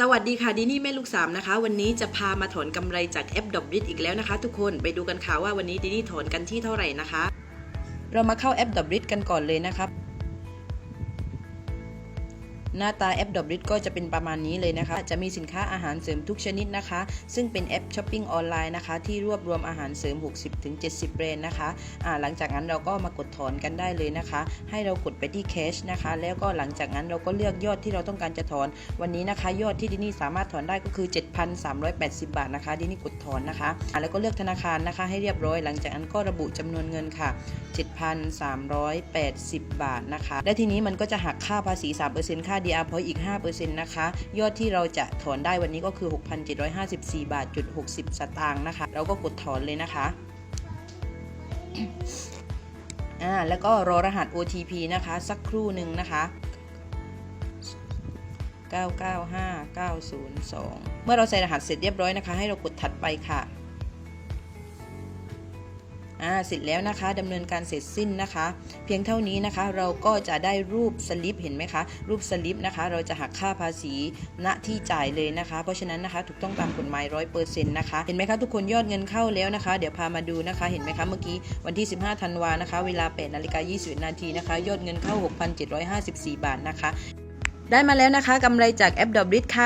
สวัสดีค่ะดินี่แม่ลูกสามนะคะ วันนี้จะพามาถอนกำไรจากแอปดอบริดอีกแล้วนะคะ ทุกคนไปดูกันค่ะว่าวันนี้ดินี่ถอนกันที่เท่าไหร่นะคะ เรามาเข้าแอปดอบริดกันก่อนเลยนะครับ หน้าตาแอปดอบริดก็จะเป็นประมาณนี้เลยนะคะ จะมีสินค้าอาหารเสริมทุกชนิดนะคะ ซึ่งเป็นแอปช้อปปิ้งออนไลน์นะคะ ที่รวบรวมอาหารเสริม 60-70 แบรนด์นะคะอ่าหลังจากนั้นเราก็มากดถอนกันได้เลยนะคะ ให้เรากดไปที่แคชนะคะ แล้วก็หลังจากนั้นเราก็เลือกยอดที่เราต้องการจะถอน วันนี้นะคะ ยอดที่ดินี่สามารถถอนได้ก็คือ 7,380 บาทนะคะดินี่กดถอนนะคะอ่าแล้วก็เลือกธนาคารนะคะ ให้เรียบร้อย หลังจากนั้นก็ระบุจำนวนเงินค่ะ 7,380 บาทนะคะ และทีนี้มันก็จะหักค่าภาษี 3%ค่า DR point อีก 5%นะคะ ยอดที่เราจะถอนได้วันนี้ก็คือ 6,754 บาทจุด60 สตางค์นะคะ เราก็กดถอนเลยนะคะอ่าแล้วก็รอรหัส OTP นะคะ สักครู่หนึ่งนะคะ995902 เมื่อเราใส่รหัสเสร็จเรียบร้อยนะคะ ให้เรากดถัดไปค่ะ อ่าเสร็จแล้วนะคะดำเนินการเสร็จสิ้นนะคะ เพียงเท่านี้นะคะ เราก็จะได้รูปสลิปเห็นไหมคะ รูปสลิปนะคะ เราจะหักค่าภาษีณที่จ่ายเลยนะคะ เพราะฉะนั้นนะคะถูกต้องตามกฎหมายร้อยเปอร์เซ็นต์นะคะ เห็นไหมคะทุกคนยอดเงินเข้าแล้วนะคะ เดี๋ยวพามาดูนะคะ เห็นไหมคะเมื่อกี้วันที่ 15ธันวานะคะ เวลา8นาฬิกา20นาทีนะคะ ยอดเงินเข้า 6,754 บาทนะคะ ได้มาแล้วนะคะกำไรจากแอปดอบริดค่ะ